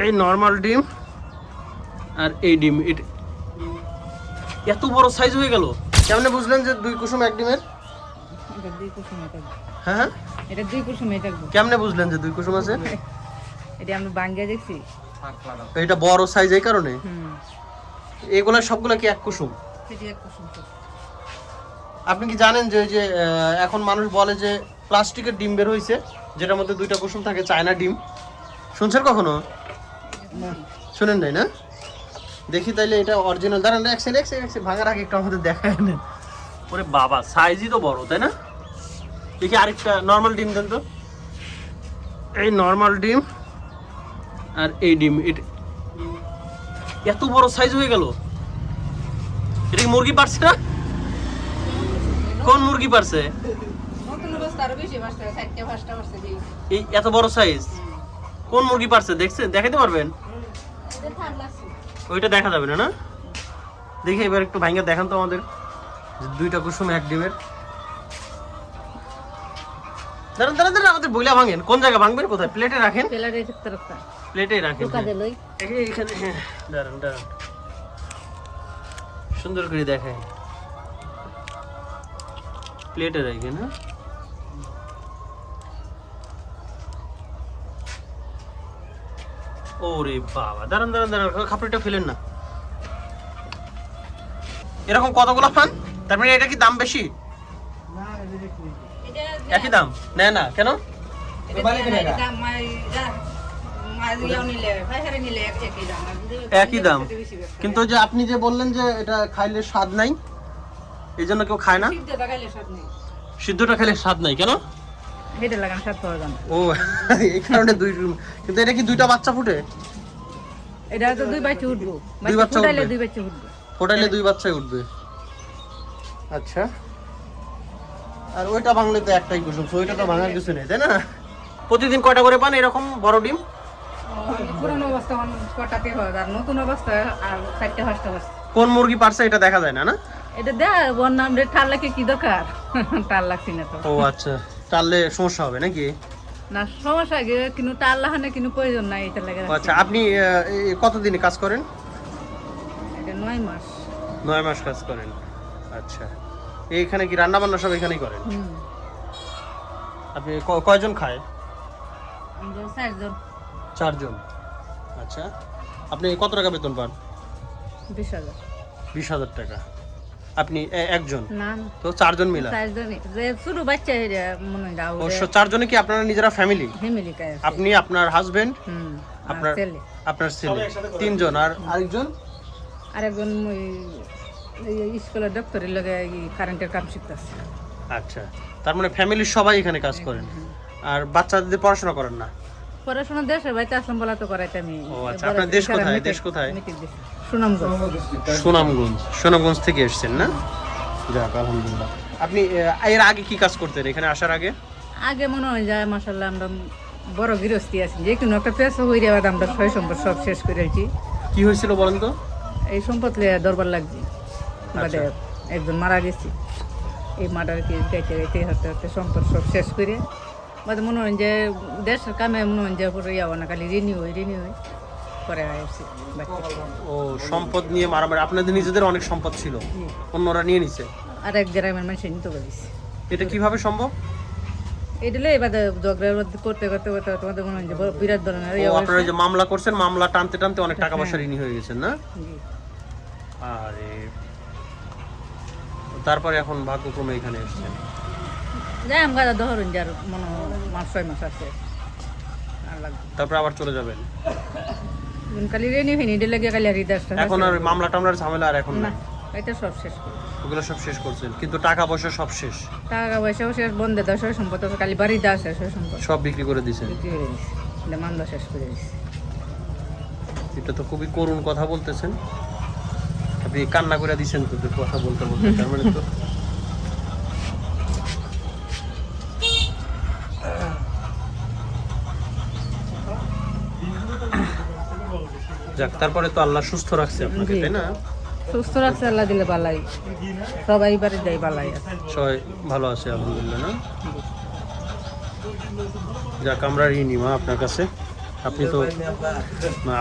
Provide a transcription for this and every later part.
এই নর্মাল ডিম। আর এই ডিম এত বড় সাইজ হয়ে গেল। কেমনে বুঝলেন যে দুই কুসুম এক ডিমের? হ্যাঁ হ্যাঁ। এটা দুই কুসুমে কেমনে বুঝলেন যে দুই কুসুম আছে? এটা আমরা বাঙ্গিয়া দেখছি। এটা বড় সাইজ এই কারণে? এগুলা সবগুলা কি এক কুসুম। আপনি কি জানেন যে ওই যে এখন মানুষ বলে যে প্লাস্টিকের ডিম বের হয়েছে যেটার মধ্যে দুইটা কুসুম থাকে চায়না ডিম। শুনছেন কখনো? শুনেন নাই না? দেখি তাইলে এটা অরিজিনাল দাঁড়ান এক সেকেন্ড এক সেকেন্ড এক সেকেন্ড ভাঙার আগে একটু আমাদের দেখায় নেন। ওরে বাবা সাইজই তো বড় তাই না? দেখি আরেকটা নর্মাল ডিম দেন তো। এই নর্মাল ডিম আর এই ডিম এটা এত বড় সাইজ হয়ে গেল। এটা কি মুরগি পারছে না? কোন মুরগি পারছে? এই এত বড় সাইজ কোন মুরগি পারছে? দেখছেন? দেখাতে পারবেন? ওইটা দেখা যাবে না না? দেখি এবার একটু ভাঙ্গা দেখান তো আমাদের। দুইটা কুসুম এক ডিমের। দাঁড়ান দাঁড়ান দাঁড়ান আমাদের বইলা ভাঙেন। কোন জায়গা ভাঙবেন? কোথায়? প্লেটে রাখেন? প্লেটে রাখেন এখানে হ্যাঁ, দাঁড়ান দাঁড়ান। সুন্দর করে দেখায় প্লেটে রাখেন হ্যাঁ? ওরে বাবা দাঁড়ান দাঁড়ান দাঁড়ান খাপড়িটা ফেলেন না। এরকম কতগুলো পান তার মানে এটা কি দাম বেশি? একই দাম? নেয় না কেন? একই দাম। কিন্তু যে আপনি যে বললেন যে এটা খাইলে স্বাদ নাই এই জন্য কেউ খায় না? সিদ্ধটা খেলে স্বাদ নাই কেন? হেঁটে লাগান সাত পাওয়া ও এই কারণে দুই কিন্তু এটা কি দুইটা বাচ্চা ফুটে? এটা তো দুই বাচ্চা উঠবো। দুই বাচ্চা উঠবে? দুই বাচ্চা উঠবে। ফোটাইলে দুই বাচ্চাই উঠবে। আচ্ছা। আর ওইটা ভাঙলে তো একটাই কুসুম so ওইটা তো ভাঙার কিছু নেই তাই না? প্রতিদিন কয়টা করে পান এরকম বড় ডিম? পুরনো অবস্থা কটাতে হয় আর নতুন অবস্থা আর চারটে পাঁচটা কোন মুরগি পারছে এটা দেখা যায় না না? এটা দেখ ওর নাম রে ঠাল লাগে কি দরকার? টাল লাগছি না তো। ও আচ্ছা। তাহলে সমস্যা হবে নাকি? না সমস্যা কিন্তু টাল লাগানো কিন্তু প্রয়োজন নাই এটা লাগে আচ্ছা আপনি কতদিনে কাজ করেন? নয় মাস। নয় মাস কাজ করেন। আচ্ছা এইখানে কি রান্না বান্না সব এখানেই করেন? আপনি কয়জন খায়? চারজন। চারজন। আচ্ছা আপনি কত টাকা বেতন পান? বিশ হাজার। বিশ হাজার টাকা। আপনি একজন? তো চারজন মিলা? ছোট বাচ্চা মনে অবশ্য চারজনে কি আপনারা নিজেরা ফ্যামিলি আপনি আপনার হাজবেন্ড আপনার আপনার ছেলে। তিনজন আর আরেকজন? আর একজন এই স্কুলের দপ্তরের লগে কারেন্টের কাম শিখতেছে আচ্ছা। তার মানে ফ্যামিলির সবাই এখানে কাজ করেন। আর বাচ্চাদের পড়াশোনা করেন না? পড়াশোনা দেশের বাড়িতে আসলাম বলা তো করাইতে আমি। ও আচ্ছা, আপনার দেশ কোথায়? দেশ কোথায়? সুনামগঞ্জ। সুনামগঞ্জ সুনামগঞ্জ থেকে এসেছেন না? যাক আলহামদুলিল্লাহ। আপনি এর আগে কি কাজ করতেন এখানে আসার আগে? আগে মনে হয় যায় মাসাল্লাহ আমরা বড় গৃহস্থী আছি। যে কোনো একটা পেশা হয়ে যাওয়া আমরা ছয় সম্পদ সব শেষ করে আছি কি হয়েছিল বলেন তো? এই সম্পদ দরবার লাগছি। আচ্ছা। একজন মারা গেছি। এই মাটার কি গাইতে গাইতে হাতে হাতে সম্পদ সব শেষ করে বাদে মনে হয় যে দেশের কামে মনে হয় যে পরে যাওয়া না খালি রিনিউ হই রিনিউ হই করে আসছি ও সম্পদ নিয়ে মারামারি আপনাদের নিজেদের অনেক সম্পদ ছিল। অন্যরা নিয়ে নিছে। আর এক গ্রামের মানুষ নিতে পারিস এটা কীভাবে সম্ভব? এটা লই এবার ঝগড়ার মধ্যে করতে করতে করতে তোমাদের মনে হয় যে বিরাট ধরনের ইয়ে আপনারা যে মামলা করছেন মামলা টানতে টানতে অনেক টাকা পয়সা ঋণী হয়ে গেছেন না। আরে তারপরে এখন ভাগ্যক্রমে এখানে এসেছেন। যাই আমরা ধরুন যার মনে মাস ছয় মাস আছে। তারপরে আবার চলে যাবেন। খালি রেনি হয়নি এটা লাগে খালি আর হৃদয়টা এখন আর মামলা টামলার ঝামেলা আর এখন না এটা সব শেষ ওগুলো সব শেষ করছেন কিন্তু টাকা পয়সা সব শেষ। টাকা পয়সাও শেষ বন্ধে সয় সম্পদ খালি বাড়ি সয় সম্পদ। সব বিক্রি করে দিছেন। বিক্রি করে এটা শেষ করে দিছি। এটা তো খুবই করুণ কথা বলতেছেন। আপনি কান্না করে দিছেন তো কথা বলতে বলতে তার মানে তো যাক তারপরে তো আল্লাহ সুস্থ রাখছে আপনাকে তাই না? সুস্থ রাখছে আল্লাহ দিলে বালাই। সবাই বাড়ি দেয় বালাই আছে সবাই ভালো আছে আলহামদুলিল্লাহ না? যাক আমরা ঋণী মা আপনার কাছে। আপনি তো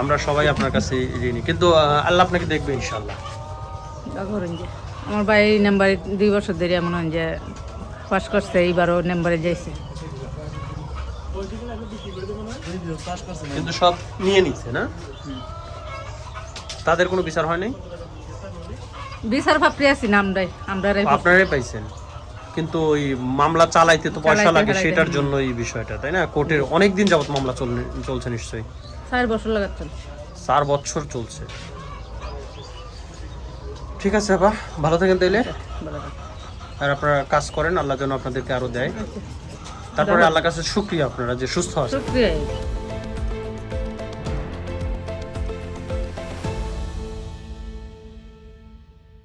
আমরা সবাই আপনার কাছে ঋণী। কিন্তু আল্লাহ আপনাকে দেখবে ইনশাল্লাহ আমার ভাই নাম্বারে দুই বছর ধরে মনে হয় যে পাস করছে এইবারও নাম্বারে যাইছে। কিন্তু সব নিয়ে নিচ্ছে না? তাদের কোনো বিচার হয় নাই বিচার ভাবতে আছি না আমরাই আমরাই আপনারাই পাইছেন। কিন্তু ওই মামলা চালাইতে তো পয়সা লাগে সেটার জন্য এই বিষয়টা তাই না? কোর্টের অনেক দিন যাবত মামলা চল- চলছে নিশ্চয়ই। চার বছর লাগাচ্ছেন। চার বছর চলছে। ঠিক আছে আপা ভালো থাকেন তাইলে। আর আপনারা কাজ করেন আল্লাহ যেন আপনাদেরকে আরও দেয়। তারপরে আল্লাহর কাছে শুক্রিয়া আপনারা যে সুস্থ আছেন। শুক্রিয়া।